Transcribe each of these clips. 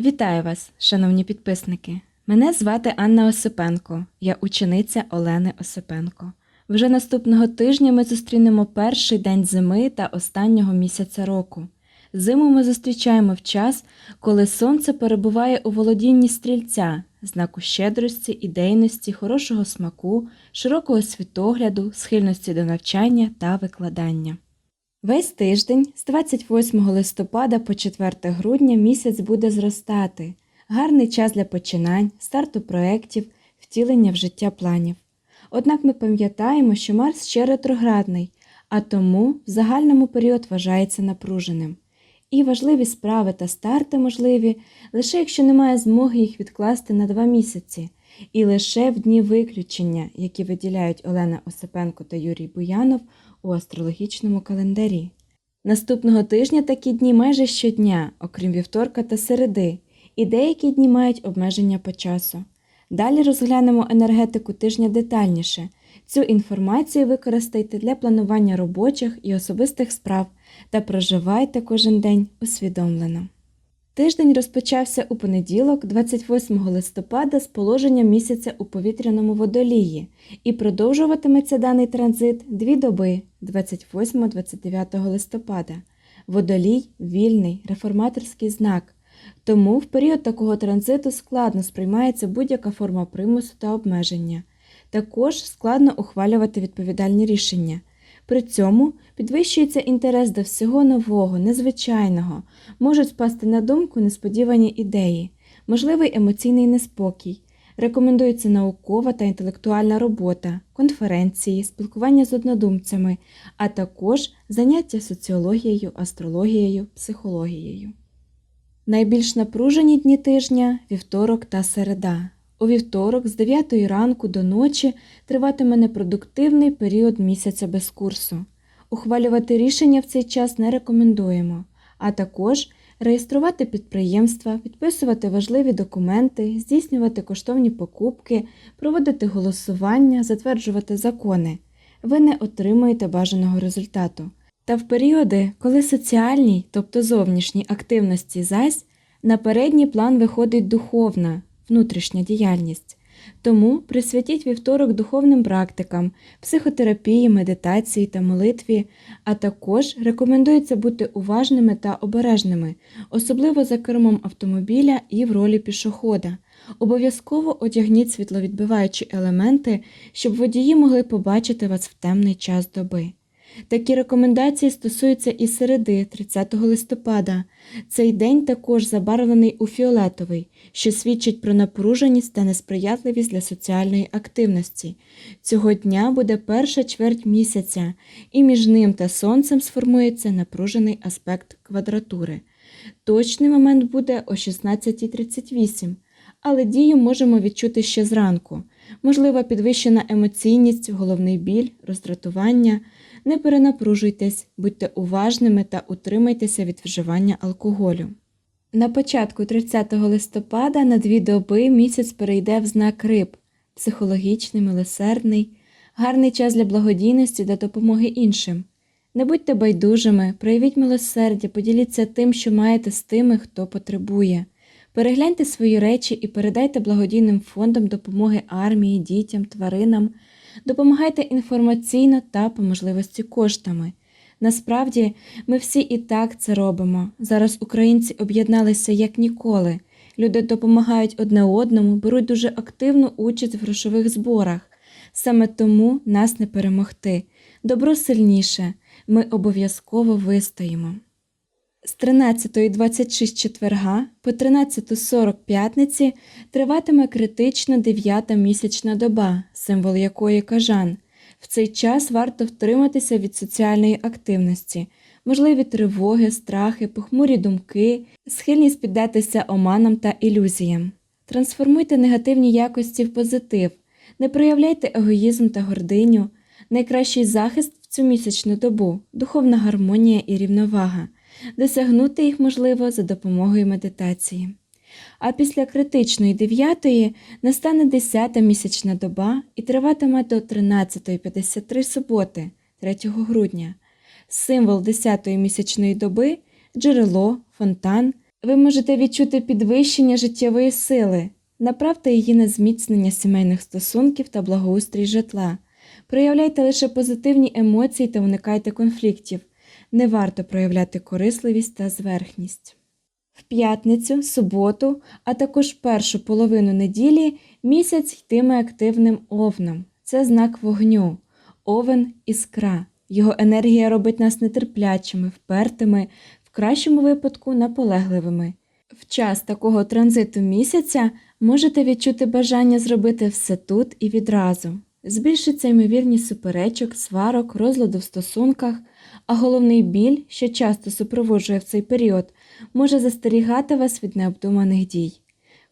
Вітаю вас, шановні підписники. Мене звати Анна Осипенко, я учениця Олени Осипенко. Вже наступного тижня ми зустрінемо перший день зими та останнього місяця року. Зиму ми зустрічаємо в час, коли сонце перебуває у володінні стрільця, знаку щедрості, ідейності, хорошого смаку, широкого світогляду, схильності до навчання та викладання. Весь тиждень з 28 листопада по 4 грудня місяць буде зростати. Гарний час для починань, старту проєктів, втілення в життя планів. Однак ми пам'ятаємо, що Марс ще ретроградний, а тому в загальному період вважається напруженим. І важливі справи та старти можливі лише якщо немає змоги їх відкласти на два місяці, і лише в дні виключення, які виділяють Олена Осипенко та Юрій Буянов у астрологічному календарі. Наступного тижня такі дні майже щодня, окрім вівторка та середи, і деякі дні мають обмеження по часу. Далі розглянемо енергетику тижня детальніше. Цю інформацію використайте для планування робочих і особистих справ та проживайте кожен день усвідомлено. Тиждень розпочався у понеділок, 28 листопада, з положення місяця у повітряному водолії і продовжуватиметься даний транзит дві доби 28-29 листопада. Водолій вільний, реформаторський знак. Тому в період такого транзиту складно сприймається будь-яка форма примусу та обмеження. Також складно ухвалювати відповідальні рішення. При цьому підвищується інтерес до всього нового, незвичайного, можуть спасти на думку несподівані ідеї, можливий емоційний неспокій. Рекомендується наукова та інтелектуальна робота, конференції, спілкування з однодумцями, а також заняття соціологією, астрологією, психологією. Найбільш напружені дні тижня вівторок та середа. У вівторок з 9 ранку до ночі триватиме непродуктивний період місяця без курсу. Ухвалювати рішення в цей час не рекомендуємо, а також реєструвати підприємства, підписувати важливі документи, здійснювати коштовні покупки, проводити голосування, затверджувати закони. Ви не отримуєте бажаного результату. Та в періоди, коли соціальні, тобто зовнішні активності зась, на передній план виходить духовна, внутрішня діяльність. Тому присвятіть вівторок духовним практикам, психотерапії, медитації та молитві, а також рекомендується бути уважними та обережними, особливо за кермом автомобіля і в ролі пішохода. Обов'язково одягніть світловідбиваючі елементи, щоб водії могли побачити вас в темний час доби. Такі рекомендації стосуються і середи 30 листопада. Цей день також забарвлений у фіолетовий, що свідчить про напруженість та несприятливість для соціальної активності. Цього дня буде перша чверть місяця, і між ним та сонцем сформується напружений аспект квадратури. Точний момент буде о 16.38, але дію можемо відчути ще зранку. Можлива підвищена емоційність, головний біль, роздратування. Не перенапружуйтесь, будьте уважними та утримайтеся від вживання алкоголю. На початку 30 листопада на дві доби місяць перейде в знак риб, психологічний, милосердний, гарний час для благодійності та допомоги іншим. Не будьте байдужими, проявіть милосердя, поділіться тим, що маєте з тими, хто потребує. Перегляньте свої речі і передайте благодійним фондам допомоги армії, дітям, тваринам. Допомагайте інформаційно та по можливості коштами. Насправді, ми всі і так це робимо. Зараз українці об'єдналися як ніколи. Люди допомагають одне одному, беруть дуже активну участь в грошових зборах. Саме тому нас не перемогти. Добро сильніше. Ми обов'язково вистоїмо. З 13.26 четверга по 13.40 п'ятниці триватиме критично дев'ята місячна доба, символ якої кажан. В цей час варто втриматися від соціальної активності, можливі тривоги, страхи, похмурі думки, схильність піддатися оманам та ілюзіям. Трансформуйте негативні якості в позитив, не проявляйте егоїзм та гординю. Найкращий захист в цю місячну добу духовна гармонія і рівновага. Досягнути їх можливо за допомогою медитації. А після критичної дев'ятої настане 10-та місячна доба і триватиме до 13.53 суботи, 3 грудня. Символ 10-ї місячної доби джерело, фонтан, Ви можете відчути підвищення життєвої сили, направте її на зміцнення сімейних стосунків та благоустрій житла. Проявляйте лише позитивні емоції та уникайте конфліктів. Не варто проявляти корисливість та зверхність. В п'ятницю, суботу, а також першу половину неділі місяць йтиме активним овном. Це знак вогню, овен іскра. Його енергія робить нас нетерплячими, впертими, в кращому випадку наполегливими. В час такого транзиту місяця можете відчути бажання зробити все тут і відразу. Збільшиться ймовірність суперечок, сварок, розладу в стосунках, а головний біль, що часто супроводжує в цей період, може застерігати вас від необдуманих дій.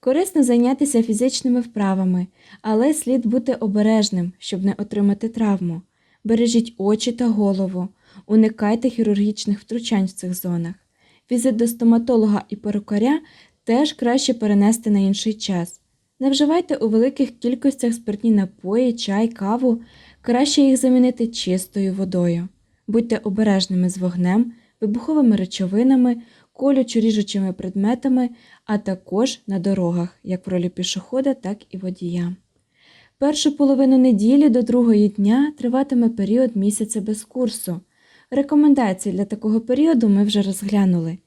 Корисно зайнятися фізичними вправами, але слід бути обережним, щоб не отримати травму. Бережіть очі та голову, уникайте хірургічних втручань в цих зонах. Візит до стоматолога і перукаря теж краще перенести на інший час. Не вживайте у великих кількостях спиртні напої, чай, каву, краще їх замінити чистою водою. Будьте обережними з вогнем, вибуховими речовинами, колючо ріжучими предметами, а також на дорогах, як в ролі пішохода, так і водія. Першу половину неділі до другої дня триватиме період місяця без курсу. Рекомендації для такого періоду ми вже розглянули.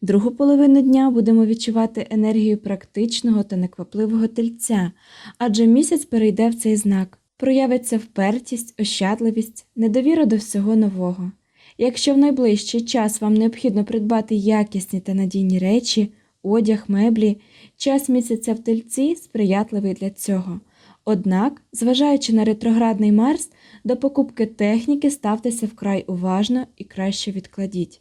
Другу половину дня будемо відчувати енергію практичного та неквапливого тельця, адже місяць перейде в цей знак. Проявиться впертість, ощадливість, недовіра до всього нового. Якщо в найближчий час вам необхідно придбати якісні та надійні речі, одяг, меблі, час місяця в тельці сприятливий для цього. Однак, зважаючи на ретроградний Марс, до покупки техніки ставтеся вкрай уважно і краще відкладіть.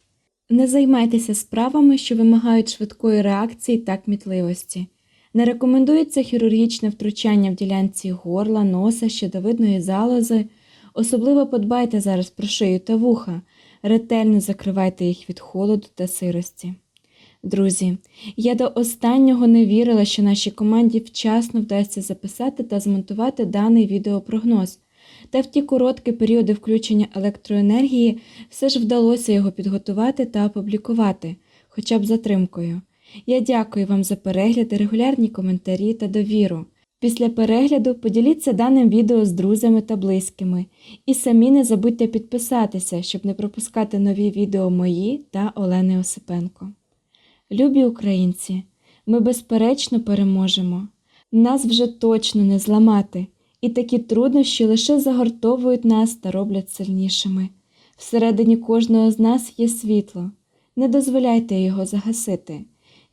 Не займайтеся справами, що вимагають швидкої реакції та кмітливості. Не рекомендується хірургічне втручання в ділянці горла, носа, щитовидної залози. Особливо подбайте зараз про шию та вуха, ретельно закривайте їх від холоду та сирості. Друзі, я до останнього не вірила, що нашій команді вчасно вдасться записати та змонтувати даний відеопрогноз. Та в ті короткі періоди включення електроенергії все ж вдалося його підготувати та опублікувати, хоча б затримкою. Я дякую вам за перегляди, регулярні коментарі та довіру. Після перегляду поділіться даним відео з друзями та близькими. І самі не забудьте підписатися, щоб не пропускати нові відео мої та Олени Осипенко. Любі українці, ми безперечно переможемо. Нас вже точно не зламати, і такі труднощі лише загортовують нас та роблять сильнішими. Всередині кожного з нас є світло. Не дозволяйте його загасити.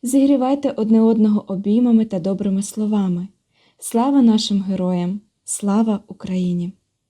Зігрівайте одне одного обіймами та добрими словами. Слава нашим героям! Слава Україні!